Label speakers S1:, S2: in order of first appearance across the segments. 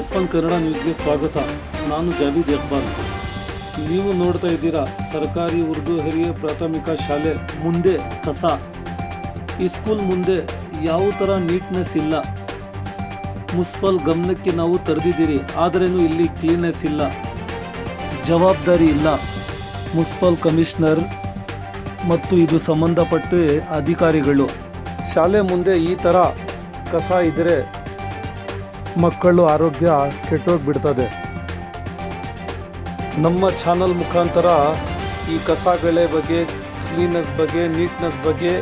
S1: S one Kannada ನ್ಯೂಸ್ಗೆ ಸ್ವಾಗತ. ನಾನು ಜಾವೀದ್ ಇಕ್ಬಾಲ್. ನೀವು ನೋಡ್ತಾ ಇದ್ದೀರಾ ಸರ್ಕಾರಿ ಉರ್ದು ಹಿರಿಯ ಪ್ರಾಥಮಿಕ ಶಾಲೆ ಮುಂದೆ ಕಸ. ಈ ಸ್ಕೂಲ್ ಮುಂದೆ ಯಾವ ಥರ ನೀಟ್ನೆಸ್ ಇಲ್ಲ. ಮುನ್ಸಿಪಲ್ ಗಮನಕ್ಕೆ ನಾವು ತರೆದಿದ್ದೀರಿ, ಆದ್ರೇನು ಇಲ್ಲಿ ಕ್ಲೀನ್ನೆಸ್ ಇಲ್ಲ. ಜವಾಬ್ದಾರಿ ಇಲ್ಲ. ಮುನ್ಸಿಪಲ್ ಕಮಿಷನರ್ ಮತ್ತು ಇದು ಸಂಬಂಧಪಟ್ಟ ಅಧಿಕಾರಿಗಳು. ಶಾಲೆ ಮುಂದೆ ಈ ಥರ ಕಸ ಇದ್ದರೆ ಮಕ್ಕಳು ಆರೋಗ್ಯ ಕೆಟ್ಟೋಗ್ಬಿಡ್ತದೆ ನಮ್ಮ ಚಾನಲ್ ಮುಖಾಂತರ ಈ ಕಸಗಳ ಬಗ್ಗೆ ಕ್ಲೀನೆಸ್ ಬಗ್ಗೆ ನೀಟ್ನೆಸ್ ಬಗ್ಗೆ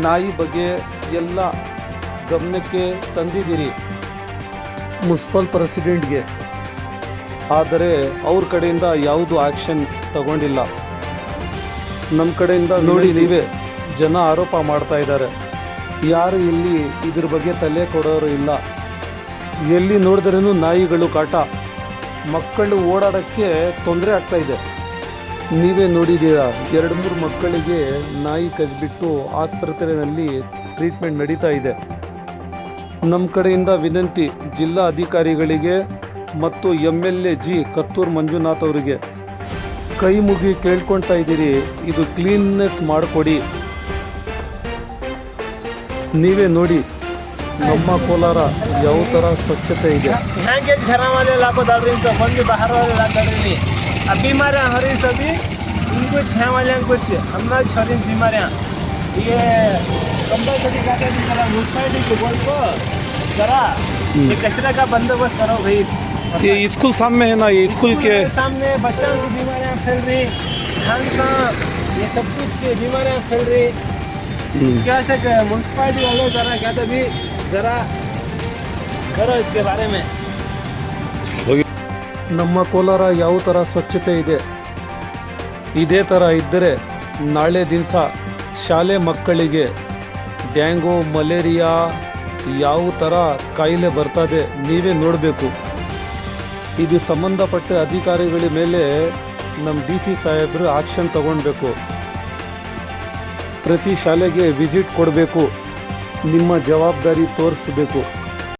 S1: ನಾಯಿ ಬಗ್ಗೆ ಎಲ್ಲ ಗಮನಕ್ಕೆ ತಂದಿದ್ದೀರಿ. ಮುನ್ಸಿಪಲ್ ಪ್ರೆಸಿಡೆಂಟ್ಗೆ. ಆದರೆ ಅವ್ರ ಕಡೆಯಿಂದ ಯಾವುದು ಆ್ಯಕ್ಷನ್ ತಗೊಂಡಿಲ್ಲ. ನಮ್ಮ ಕಡೆಯಿಂದ ನೋಡಿ. ನೀವೇ. ಜನ ಆರೋಪ ಮಾಡ್ತಾ ಇದ್ದಾರೆ. ಯಾರು ಇಲ್ಲಿ ಇದ್ರ ಬಗ್ಗೆ ತಲೆ ಕೊಡೋರು ಇಲ್ಲ. ಎಲ್ಲಿ ನೋಡಿದ್ರೂ ನಾಯಿಗಳು ಕಾಟ. ಮಕ್ಕಳು ಓಡಾಡೋಕ್ಕೆ ತೊಂದರೆ ಆಗ್ತಾ ಇದೆ. ನೀವೇ ನೋಡಿದ್ದೀರಾ, ಎರಡು ಮೂರು ಮಕ್ಕಳಿಗೆ ನಾಯಿ ಕಚ್ಬಿಟ್ಟು ಆಸ್ಪತ್ರೆಯಲ್ಲಿ ಟ್ರೀಟ್ಮೆಂಟ್ ನಡೀತಾ ಇದೆ. ನಮ್ಮ ಕಡೆಯಿಂದ ವಿನಂತಿ, ಜಿಲ್ಲಾ ಅಧಿಕಾರಿಗಳಿಗೆ ಮತ್ತು M L A G Katturu Manjunath ಅವರಿಗೆ. ಕೈ ಮುಗಿ ಕೇಳ್ಕೊಳ್ತಾ ಇದ್ದೀರಿ, ಇದು ಕ್ಲೀನ್ನೆಸ್ ಮಾಡಿಕೊಡಿ. ನೀವೇ ನೋಡಿ ನಮ್ಮ ಕೋಲಾರ ಯಾವ ಥರ ಸ್ವಚ್ಛತೆ ಇದೆ
S2: यहाँ के घरा वाले लाको दल रही सब बंद बाहर वाले ला दल रही अब बीमारियां हो रही सभी उनको छह वाले कुछ हम ना छोरी बीमारियां ये कंपलसरी कहते हैं जरा म्यूनसिपालिटी को बोल को जरा ये कचरा का बंदोबस्त करो भाई
S1: ये स्कूल सामने है ना ये स्कूल के
S2: सामने बच्चों की बीमारियां फैल रही खानसा ये सब कुछ बीमारियां फैल रही क्या से म्यूनसिपालिटी वाले जरा कहते भी जरा करो इसके बारे में
S1: ನಮ್ಮ ಕೋಲಾರ ಯಾವ ಥರ ಸ್ವಚ್ಛತೆ ಇದೆ ಇದೇ ಥರ ಇದ್ದರೆ ನಾಳೆ ದಿವಸ ಶಾಲೆ ಮಕ್ಕಳಿಗೆ ಡ್ಯಾಂಗು ಮಲೇರಿಯಾ ಯಾವ ಥರ ಕಾಯಿಲೆ ಬರ್ತದೆ ನೀವೇ ನೋಡಬೇಕು ಇದು ಸಂಬಂಧಪಟ್ಟ ಅಧಿಕಾರಿಗಳ ಮೇಲೆ ನಮ್ಮ ಡಿ ಸಿ ಸಾಹೇಬರು ಆಕ್ಷನ್ ತಗೊಳ್ಬೇಕು ಪ್ರತಿ ಶಾಲೆಗೆ ವಿಸಿಟ್ ಕೊಡಬೇಕು ನಿಮ್ಮ ಜವಾಬ್ದಾರಿ ತೋರಿಸಬೇಕು.